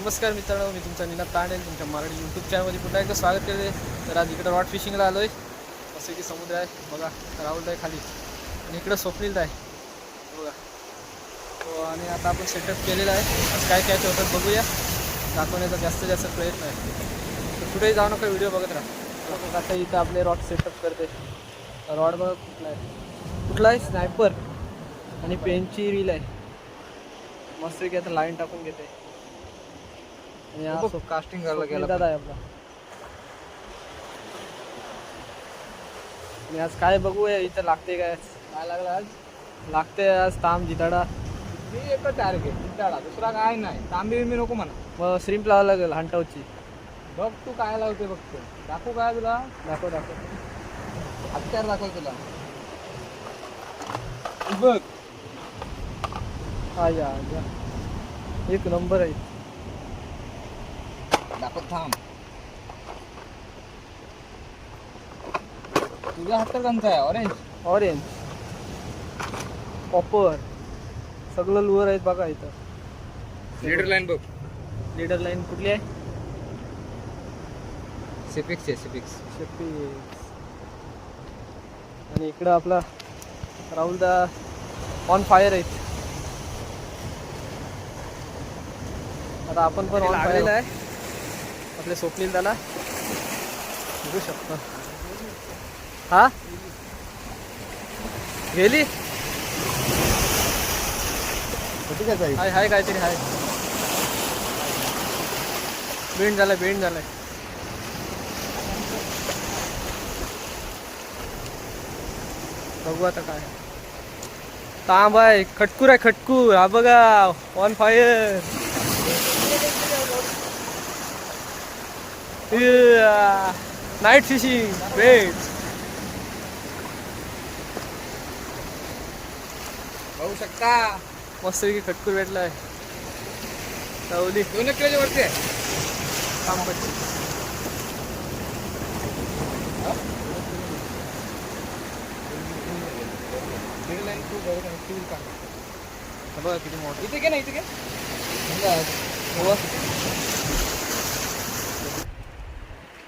नमस्कार मित्रांनो मी तुमचा निनाद आहे तुमच्या मराठी यूट्यूब चॅनलमध्ये पुन्हा एकदा स्वागत करते. तर आज इकडं रॉड फिशिंगला आलो आहे असं की समुद्र आहे बघा राहुल आहे खाली. आणि इकडं स्वप्नील आहे. बघा. हो आणि आता आपण सेटअप केलेला आहे. आज काय कॅच होतात बघूया. दाखवण्याचा जास्तीत जास्त प्रयत्न आहे. तर कुठेही जाऊ नका व्हिडिओ बघत राहा. आता इथं आपले रॉड सेटअप करते. रॉड बघा कुठला आहे. कुठला आहे? स्नायपर आणि पेनची रील आहे. मस्त की आता लाईन टाकून घेते. आणि हा कास्टिंग करायला गेला दादा आहे आपला. आणि आज काय बघूया इथं लागते काय? काय लागला आज? लागते आज ताम जिताडा. मी एकच टार्गेट विचारा दुसरा काय नाही. तांबी बिंबी नको म्हणा. मग श्रीम्प लावावं लागेल हंटावची. बघ तू काय लावते बघतो दाखवू काय तुला? दाखव दाखव. हत्यार दाखव तुला. बघ. हा या या एक नंबर आहे. दाखव थांब. तुझा हत्यार कोणता आहे ऑरेंज ऑरेंज कॉपर सगळं लुअर आहेत बघा इथं. लीडर लाईन बघ. लीडर लाईन कुठली आहे? सिपिक्स आहे सिपिक्स शेपी आणि इकडं आपला राहुल दा ऑन फायर आहेत. आता आपण पण ऑन फायर आहे. आपले स्वप्नील त्याला बघू शकतो. हा? गेली? ठीक आहे हाय हाय काहीतरी हाय. बेंड झालाय बेंड झालाय. बघू आता काय. तांब आहे खटकूर आहे खटकूर हा बघा. On fire night fishing bait बघू शकता. मस्त खटकूर भेटलाय. सावली. दोन एक किलोच्या वरती आहे. तू बघ किती मोठं. इथे घे ना इथे हो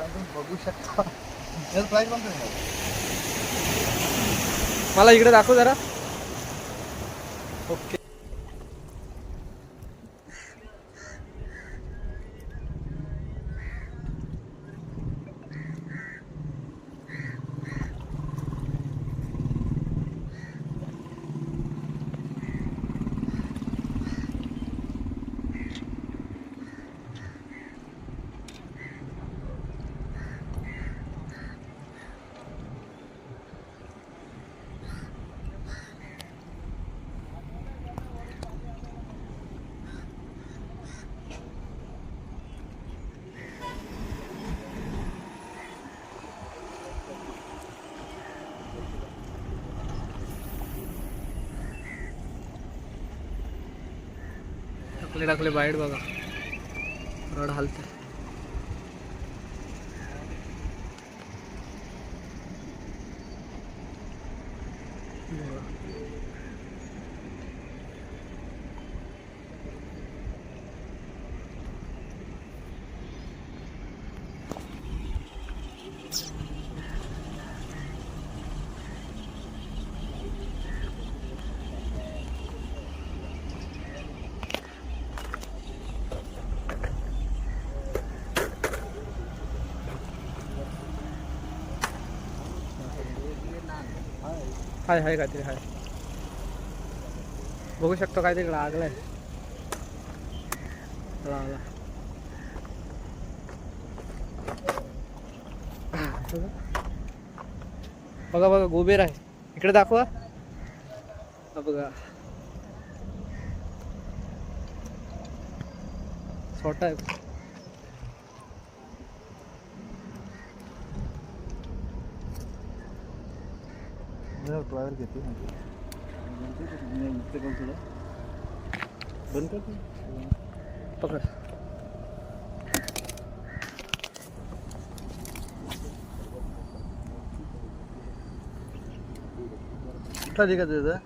फोटो बघू शकता. याचं प्राईस पण मला इकडे दाखव जरा. ओके. टाकले टाकले बाहेर बघा. रड हालते हाय हाय काहीतरी हाय. बघू शकतो काहीतरी लागलंय. लागला बघा बघा गोबेर आहे इकडे दाखवा. बघा. छोटा आहे. ड्रायव्हर घेते. बंद कर पकड. कुठला दिघा त्याचा